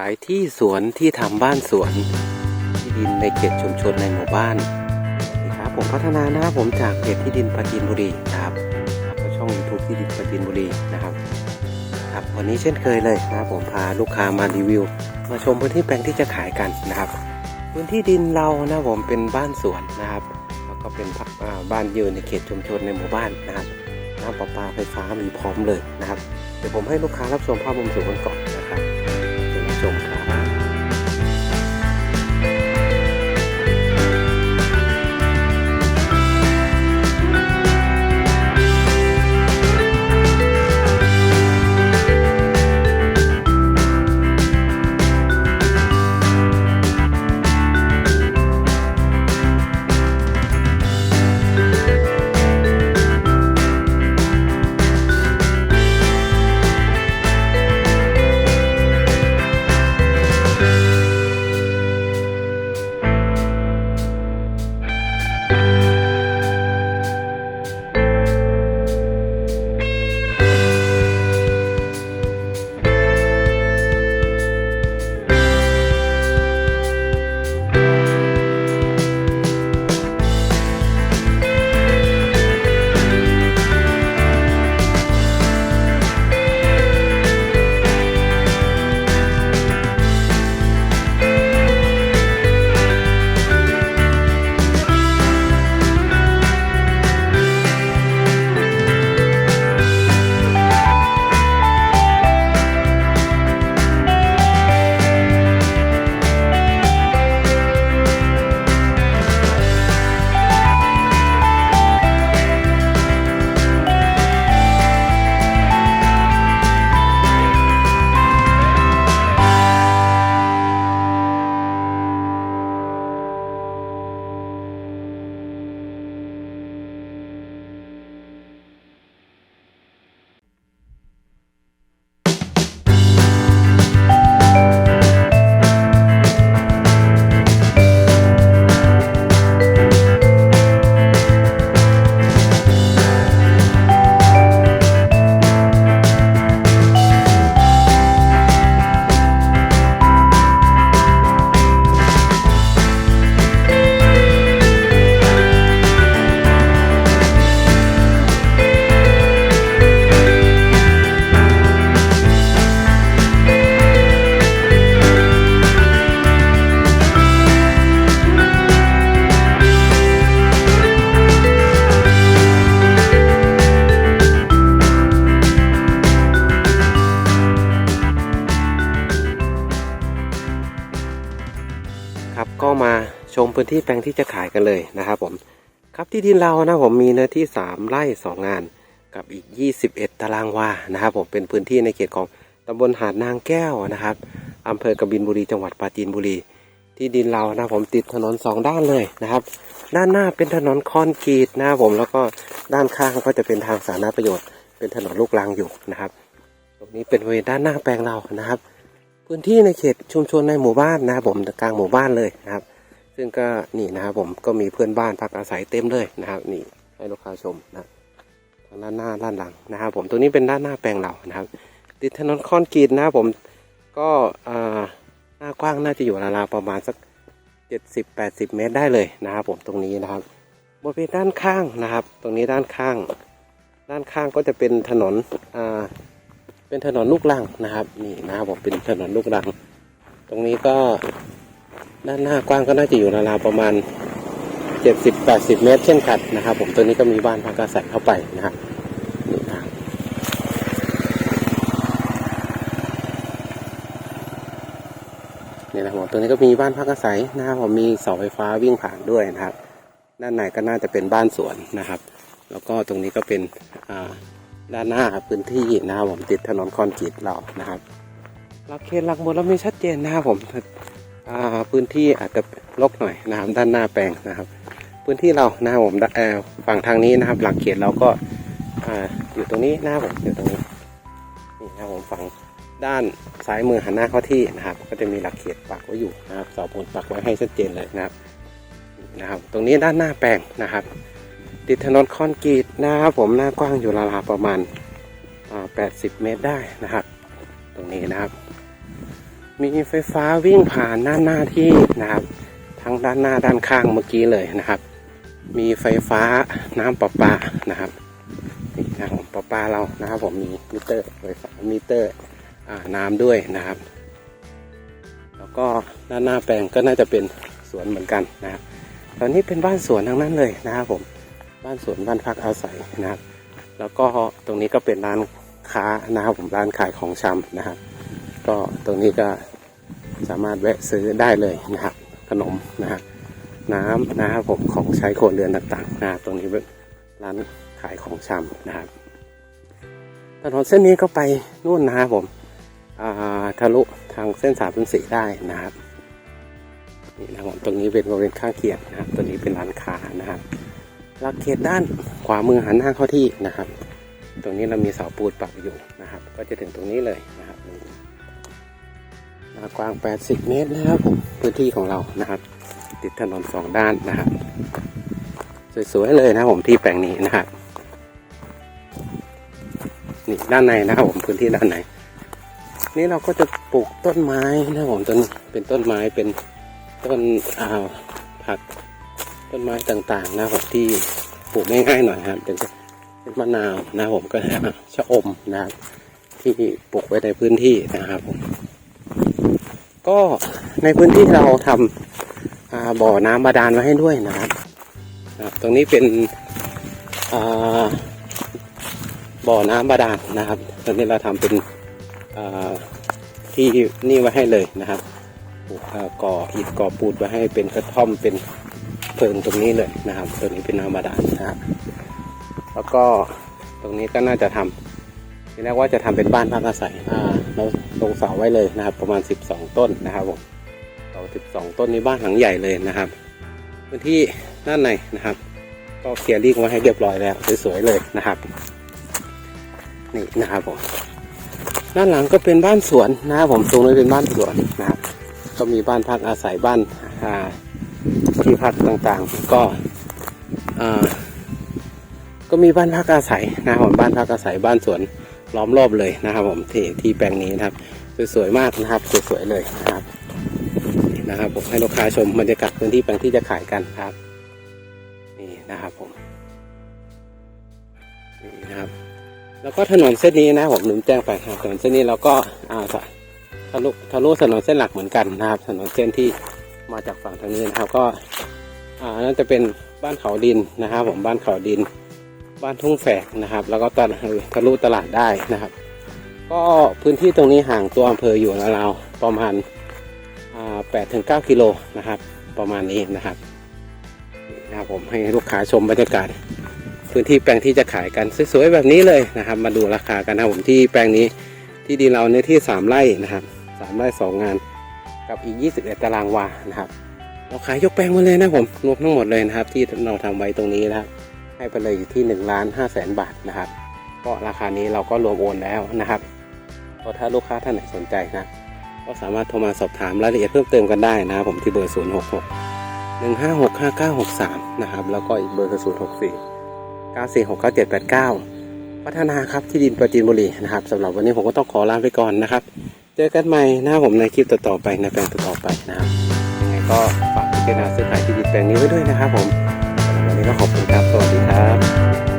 ขายที่สวนที่ทำบ้านสวน ที่ดินในเขตชุมชนในหมู่บ้านนะครับผมพัฒนานะครับผมจากเพจที่ดินปราจีนบุรีนะครับแล้วก็ช่อง YouTube ที่ดินปราจีนบุรีนะครับครับวันนี้เช่นเคยเลยนะครับผมพาลูกค้ามารีวิว มาชมพื้นที่แปลงที่จะขายกันนะครับ พื้นที่ดินเรานะผมเป็นบ้านสวนนะครับ แล้วก็เป็นพักบ้านยืนในเขตชุมชนในหมู่บ้านนะครับน้ำประปาไฟฟ้ามีพร้อมเลยนะครับเดี๋ยวผมให้ลูกค้ารับชมภาพมุมสูงกันก่อน มาชมพื้นที่แปลงที่จะขายกันเลยนะครับผมครับที่ดินเรานะผมมีเนื้อที่ 3 ไร่ 2 งาน กับอีก 21 ตารางวานะครับผมเป็นพื้นที่ในเขตของตำบลหาดนางแก้วนะครับอำเภอกบินบุรีจังหวัดปราจีนบุรี ที่ดินเรานะผมติดถนนสองด้านเลยนะครับ ด้านหน้าเป็นถนนคอนกรีตนะผมแล้วก็ด้านข้างก็จะเป็นทางสาธารณประโยชน์ เป็นถนนลูกรังอยู่นะครับ ตรงนี้เป็นบริเวณด้านหน้าแปลงเรานะครับ พื้นที่ในเขตชุมชนในหมู่บ้านนะครับผมกลางหมู่บ้านเลยนะครับ ซึ่งก็นี่นะครับผมก็มีเพื่อนบ้านพักอาศัยเต็มเลยนะครับ นี่ให้ลูกค้าชมนะทางด้านหน้าด้านหลังนะครับ ผมตรงนี้เป็นด้านหน้าแปลงเรานะครับ ติดถนนคอนกรีตนะครับผมก็อ่าหน้ากว้างน่าจะอยู่ราวๆประมาณสัก 70-80 เมตรได้เลยนะครับ ผมตรงนี้นะครับบริเวณด้านข้างนะครับ ตรงนี้ด้านข้าง ด้านข้างก็จะเป็นถนนอ่า เป็นถนนลูกรังนะครับนี่นะครับผมเป็นถนนลูกรัง ตรงนี้ก็ด้านหน้ากว้างก็น่าจะอยู่ราวๆประมาณ 70-80 เมตร เช่นกันนะครับ ผมตัวนี้ก็มีบ้านพักอาศัยเข้าไปนะครับนี่นะครับนี่นะครับผมตัวนี้ก็มีบ้านพักอาศัยนะครับผมมีเสาไฟฟ้าวิ่งผ่านด้วยนะครับ ด้านในก็น่าจะเป็นบ้านสวนนะครับ แล้วก็ตรงนี้ก็เป็นอ่า ด้านหน้าพื้นที่นะครับผมติดถนนคอนกรีตเรานะครับหลักเขตหลักหมดเรามีชัดเจนนะครับผมพื้นที่อาจจะรกหน่อยนะครับด้านหน้าแปลงนะครับ พื้นที่เรานะครับผมฝั่งทางนี้นะครับ หลักเขตเราก็อยู่ตรงนี้นะครับผมอยู่ตรงนี้นี่นะครับผมฝั่งด้านซ้ายมือหันหน้าเข้าที่นะครับ ก็จะมีหลักเขตปักไว้อยู่นะครับเสาปูนปักไว้ให้ชัดเจนเลยนะครับนะครับ ตรงนี้ด้านหน้าแปลงนะครับ ติดถนนคอนกรีตนะครับผมหน้ากว้างอยู่ราวๆประมาณ 80 เมตรได้นะครับ ตรงนี้นะครับ มีไฟฟ้าวิ่งผ่านด้าหน้าที่นะครับ ทั้งด้านหน้าด้านข้างเมื่อกี้เลยนะครับ มีไฟฟ้าน้ำประปานะครับนี่นะครับประปาเรานะครับ ผมมีมิเตอร์ไฟฟ้ามิเตอร์น้ำด้วยนะครับ แล้วก็ด้านหน้าแปลงก็น่าจะเป็นสวนเหมือนกันนะครับตอนนี้เป็นบ้านสวนทั้งนั้นเลยนะครับผม บ้านสวนบ้านพักอาศัยนะครับ แล้วก็ตรงนี้ก็เป็นร้านค้านะครับผมร้านขายของชำนะครับ ก็ตรงนี้ก็สามารถแวะซื้อได้เลยนะครับ ขนมนะครับน้ำนะครับผมของใช้ครัวเรือนต่างๆนะครับตรงนี้เป็นร้านขายของชำนะครับถนนเส้นนี้ก็ไปนู่นนะครับผมทะลุทางเส้นสามพันสีได้นะครับนี่นะครับผมตรงนี้เป็นบริเวณข้างเคียงนะครับตรงนี้เป็นร้านค้านะครับ หลักเขตด้านขวามือหันหน้าเข้าที่นะครับ ตรงนี้เรามีเสาปูนปักอยู่นะครับ ก็จะถึงตรงนี้เลยนะครับหน้ากว้าง 80 เมตรนะครับผมพื้นที่ของเรานะครับ ติดถนนสองด้านนะครับ สวยๆเลยนะผมที่แปลงนี้นะครับนี่ด้านในนะครับผมพื้นที่ด้านในนี่เราก็จะปลูกต้นไม้นะครับผมต้นเป็นต้นไม้เป็นต้นอ่า ต้นไม้ต่างๆนะครับที่ปลูกง่ายๆหน่อยครับเป็นเป็นมะนาวนะครับผมก็ชะอมนะครับที่ปลูกไว้ในพื้นที่นะครับผมก็ในพื้นที่เราทำอ่าบ่อน้ำบาดาลไว้ให้ด้วยนะครับตรงนี้เป็นบ่อน้ำบาดาลนะครับ ตอนนี้เราทำเป็นที่นี่ไว้ให้เลยนะครับปลูกอ่าก่ออิฐก่อปูนไว้ให้เป็นกระท่อมเป็น เพิงตรงนี้เลยนะครับตัวนี้เป็นน้ำบาดาลนะครับแล้วก็ตรงนี้ก็น่าจะทำทีแรกว่าจะทำเป็นบ้านพักอาศัยอ่าเราลงเสาไว้เลยนะครับ ประมาณ 12 ต้นนะครับผมเสา12 ต้นนี้บ้านหลังใหญ่เลยนะครับพื้นที่ด้านในนะครับ ก็เคลียร์ลิงไว้ให้เรียบร้อยแล้วสวยๆเลยนะครับ นี่นะครับผมด้านหลังก็เป็นบ้านสวนนะครับผมตรงนี้เป็นบ้านสวนนะครับก็มีบ้านพักอาศัยบ้านอ่า ที่พักต่างๆ ก็อ่าก็มีบ้านพักอาศัยนะครับผมบ้านพักอาศัยบ้านสวนล้อมรอบเลยนะครับผมที่ที่แปลงนี้นะครับสวยๆมากนะครับสวยๆเลยนะครับนะครับผมให้ลูกค้าชมบรรยากาศพื้นที่แปลงที่จะขายกันครับนี่นะครับผมนี่นะครับ แล้วก็ถนนเส้นนี้นะผมลืมแจ้งไปครับถนนเส้นนี้เราก็อ่าทะลุทะลุถนนเส้นหลักเหมือนกันนะครับ ถนนเส้นที่ มาจากฝั่งทางนี้นะครับ ก็อ่านั่นจะเป็นบ้านเขาดินนะครับ ผมบ้านเขาดิน บ้านทุ่งแฝกนะครับ แล้วก็ตลาดทะลุตลาดได้นะครับ ก็พื้นที่ตรงนี้ห่างตัวอำเภออยู่ราวๆประมาณแปดถึงเก้ากิโลนะครับ ประมาณนี้นะครับนี่นะครับผมให้ลูกค้าชมบรรยากาศพื้นที่แปลงที่จะขายกันสวยๆแบบนี้เลยนะครับ มาดูราคากันนะผมที่แปลงนี้ที่ดินเราเนื้อที่สามไร่นะครับสามไร่สองงาน กับอีก 21 ตารางวานะครับเราขายยกแปลงมาเลยนะผมรวมทั้งหมดเลยนะครับ ที่เราทำไว้ตรงนี้นะครับ ให้ไปเลยอยู่ที่1ล้าน5แสนบาทนะครับ ก็ราคานี้เราก็รวมโอนแล้วนะครับก็ถ้าลูกค้าท่านไหนสนใจนะ ก็สามารถโทรมาสอบถามรายละเอียดเพิ่มเติมกันได้นะครับผมที่เบอร์ 0 6 6 1 5 6 5 9 6 3 นะครับ แล้วก็อีกเบอร์คือ0 6 4 9 4 6 9 7 8 9 พัฒนาครับที่ดินประจีนบุรีนะครับสำหรับวันนี้ผมก็ต้องขอลาไปก่อนนะครับ เจอกันใหม่นะครับผมในคลิปต่อๆไปในแปลงต่อๆไปนะครับยังไงก็ฝากพิจารณาซื้อขายที่ดินแปลงนี้ไว้ด้วยนะครับผมวันนี้ก็ขอบคุณครับ สวัสดีครับ